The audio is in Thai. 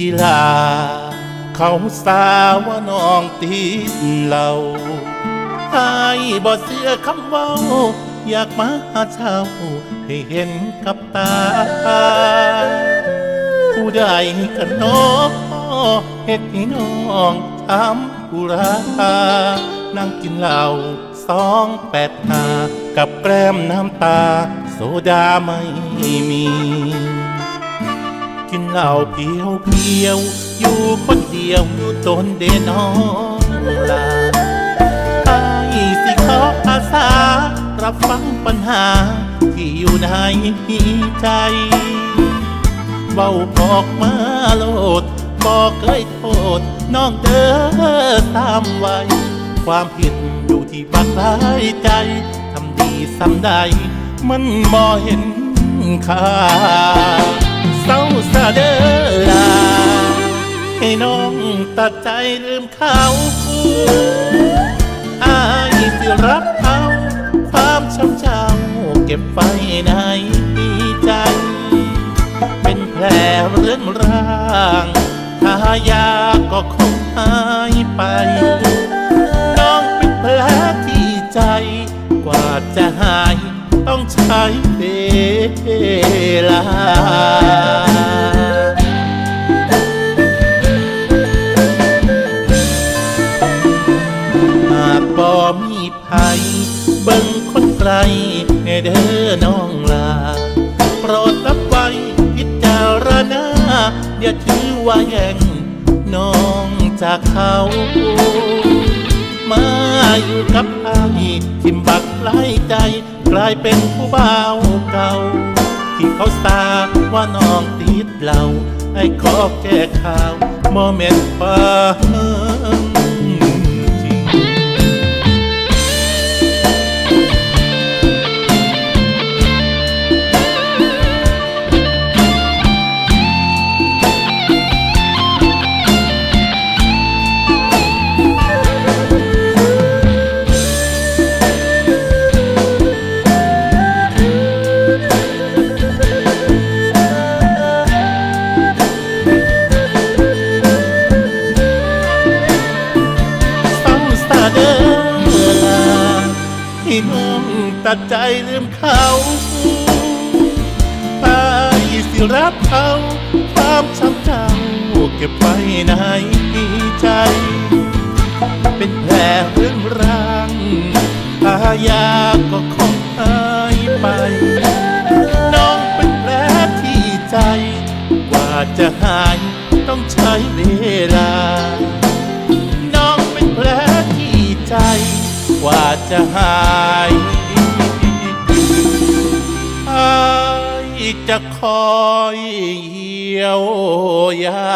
กีฬาเขาสาว่าน้องติดเหล่าไอ้บ่เสื้อคำเว้า อยากมาหาเช้าให้เห็นกับตา ผู้ใดกันน้องเฮ็ดให้น้องทำกุรานั่งกินเหล้าสองแปดหากับแกล้มน้ำตา โซดาไม่มี กินเหล้าเพียวเพียว อยู่คนเดียวอยู่ตนเดนองลาไอ้สิขออาสา รับฟังปัญหา ที่อยู่ในใจเบาบอกมาโลดบอกเคยโทษน้องเด้อตามไว้ ความผิดอยู่ที่บัตรลายใจทำดีซ้ำใดมันบ่เห็นค่า เศร้าซะเดอลา ให้น้องตัดใจลืมเขาอายสิรับเอาความช้ำเจ้าเก็บไว้ในใจ เป็นแผลเรื้อนร่างถ้ายาก็คงหายไป น้องเป็นแผลที่ใจ กว่าจะหายต้องใช้เวลา อย่าถือว่าแย่งน้องจากเขามาอยู่กับไอ้ทิมบักไล่ใจ กลายเป็นผู้บ่าวเก่า ที่เขาสาว่าน้องติดเหล่าให้ขอแก้ข่าวโมเมนต์ความจ ที่น้องตัดใจลืมเขาไปสิรับเขาความช้ำเจ้าเก็บไว้ในใจ เป็นแผลเรื้อนร่างอายาก็คงหายไป น้องเป็นแผลที่ใจ กว่าจะหายต้องใช้เว จะคอยเยียวยา